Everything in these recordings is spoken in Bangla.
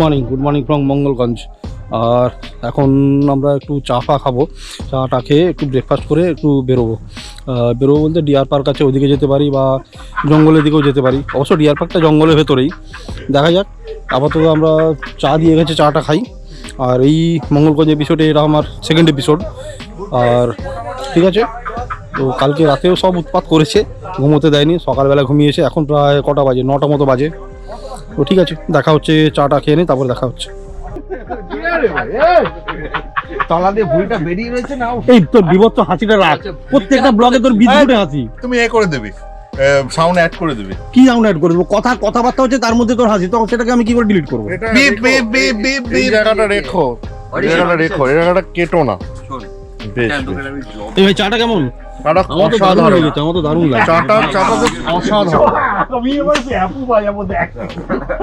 Morning good morning from Mangalganj আর এখন আমরা একটু চা ফা খাব। চাটা খেয়ে একটু ব্রেকফাস্ট করে একটু বেরোবো। বেরোবো বলতে ডিয়ার পার্ক আছে ওদিকে যেতে পারি বা জঙ্গলের দিকেও যেতে পারি। অবশ্য ডিয়ার পার্কটা জঙ্গলের ভেতরেই। দেখা যাক, আপাতত আমরা চা দিয়ে গেছে চাটা খাই। আর এই মঙ্গলগঞ্জ এপিসোডে এটা আমার সেকেন্ড এপিসোড আর ঠিক আছে, তো কালকে রাতেও সব উৎপাত করেছে। ঘুমোতে দেয়নি, সকালবেলা ঘুমিয়েছে। এখন প্রায় কটা বাজে? নটা মতো বাজে। তো ঠিক আছে দেখা হচ্ছে চাটা খেয়ে নিই তারপরে দেখা হচ্ছে। তলা দিয়ে ভুঁড়িটা বেরিয়ে রয়েছে না এই তোর বিভৎস হাসিটা রাখ। প্রত্যেকটা ব্লগে তোর বিদ্যুটে হাসি। তুমি এ করে দেবে সাউন্ড অ্যাড করে দেবে। কি সাউন্ড অ্যাড করে দেবো? কথা কথাবার্তা হচ্ছে তার মধ্যে তোর হাসি তখন সেটাকে আমি কি করে ডিলিট করব? বিপ বিপ বিপ বিপ এই জায়গাটা রেখো এই জায়গাটা রেখো এই জায়গাটা কেটো না। বেশ বেশ। এই ভাই চাটা কেমন? চাটা অসাধারণ। লেগেছে আমার তো দারুণ লাগে চাটা চাটা তো অসাধারণ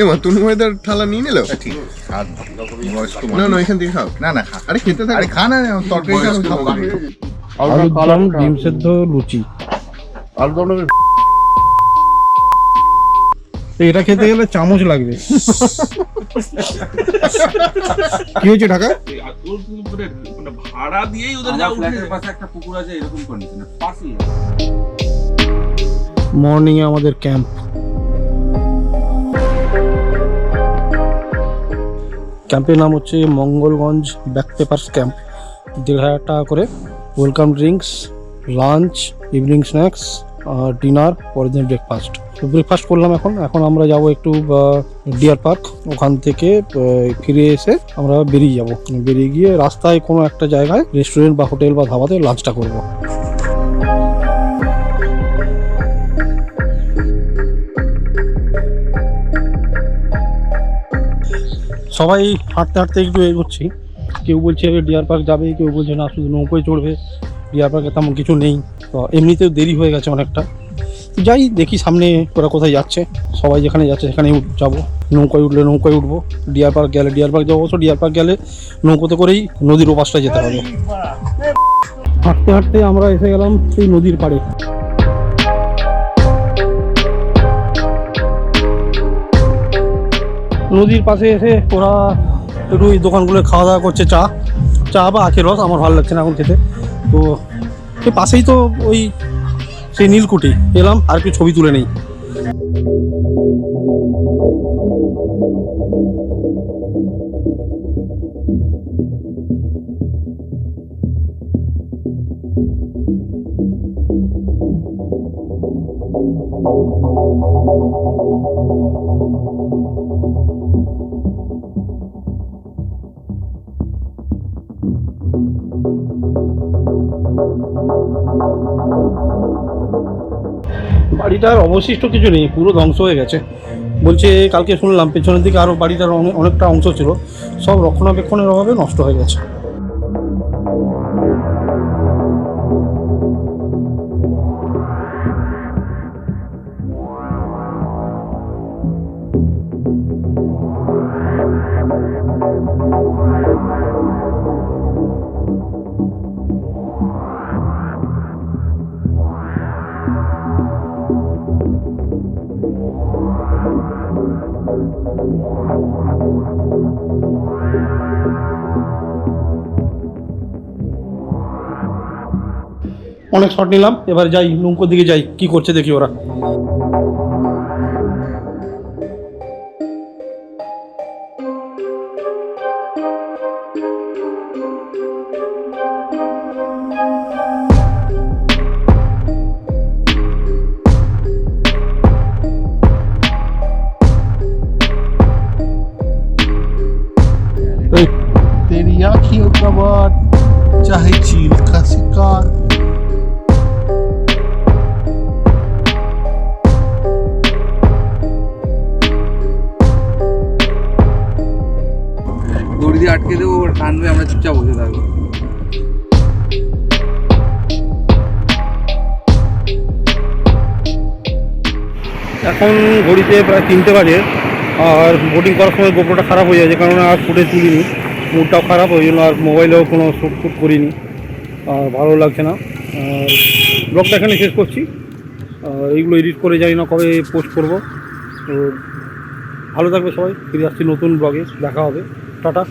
এমা তুমি ময়দার থালা নিয়ে নিলো ঠিক আর বয়স্ক না না এখান থেকে খাও না না খা আরে খেতে থাক আরে খা না তরকারি খা বয়স্ক খাব মানুষ। আলুর দম ডিম সেদ্ধ লুচি আলু দমটা বেশ তো এটা খেতে গেলে চামচ লাগবে। কি হয়েছে ঢাকা? ভাড়া দিয়েই ওদের একটা পুকুর আছে এরকম মর্নিং এ আমাদের ক্যাম্প। ক্যাম্পের নাম হচ্ছে মঙ্গলগঞ্জ ব্যাক পেপার্স ক্যাম্প। দেড় হাজার টাকা করে welcome drinks, lunch, evening snacks dinner, পরের দিন ব্রেকফাস্ট তো ব্রেকফাস্ট করলাম এখন। এখন আমরা যাব একটু ডিয়ার পার্ক ওখান থেকে ফিরে এসে আমরা বেরিয়ে যাব। বেরিয়ে গিয়ে রাস্তায় কোনো একটা জায়গায় রেস্টুরেন্ট বা হোটেল বা ধাবাতে লাঞ্চটা করব। সবাই হাঁটতে হাঁটতে একটু এগোচ্ছি। কেউ বলছে ডিয়ার পার্ক যাবে। কেউ বলছে, না, শুধু নৌকোয় চড়বে। ডিয়ার পার্কে তেমন কিছু নেই। এমনিতেও দেরি হয়ে গেছে অনেকটা। যাই দেখি সামনে ওরা কোথায় যাচ্ছে। সবাই যেখানে যাচ্ছে সেখানেই যাব। নৌকায় উঠলে নৌকায় উঠবো। ডিয়ার পার্ক গেলে ডিয়ার পার্ক যাব। অবশ্য ডিয়ার পার্ক গেলে নৌকোতে করেই নদীর ওপাশটা যেতে হবে। হাঁটতে হাঁটতে আমরা এসে গেলাম সেই নদীর পাড়ে। নদীর পাশে এসে ওরা একটু ওই দোকানগুলো খাওয়া দাওয়া করছে চা। চা বা আখের রস, আমার ভালো লাগছে না এখন খেতে। তো এই পাশেই তো ওই সেই নীলকুঠি। এলাম আর একটু ছবি তুলে নেই। বাড়িটার অবশিষ্ট কিছু নেই, পুরো ধ্বংস হয়ে গেছে। বলছে, কালকে শুনলাম পেছনের দিকে আরও বাড়িটার অনেকটা অংশ ছিল, সব রক্ষণাবেক্ষণের অভাবে নষ্ট হয়ে গেছে। অনেক শট নিলাম এবার যাই নৌকোর দিকে যাই কি করছে দেখি ওরা। तेरी आँखियों का बात चाहे चील का शिकार দড়ি দিয়ে আটকে দেবো ও টানবে আমরা চুপচাপ বসে থাকবো এখন ঘড়িতে প্রায় তিনটে বাজে আর বোটিং করার সময় গোপ্রোটা খারাপ হয়ে যায় যে কারণে আর ফুটে তুলিনি মুডটাও খারাপ ওই জন্য আর মোবাইলেও কোনো শ্যুট ফুট করিনি। আর ভালো লাগছে না। ব্লগটা এখানে শেষ করছি। এইগুলো এডিট করে জানি না কবে পোস্ট করব। তো ভালো থাকবে সবাই। ফিরে আসছি নতুন ব্লগে দেখা হবে। টাটা।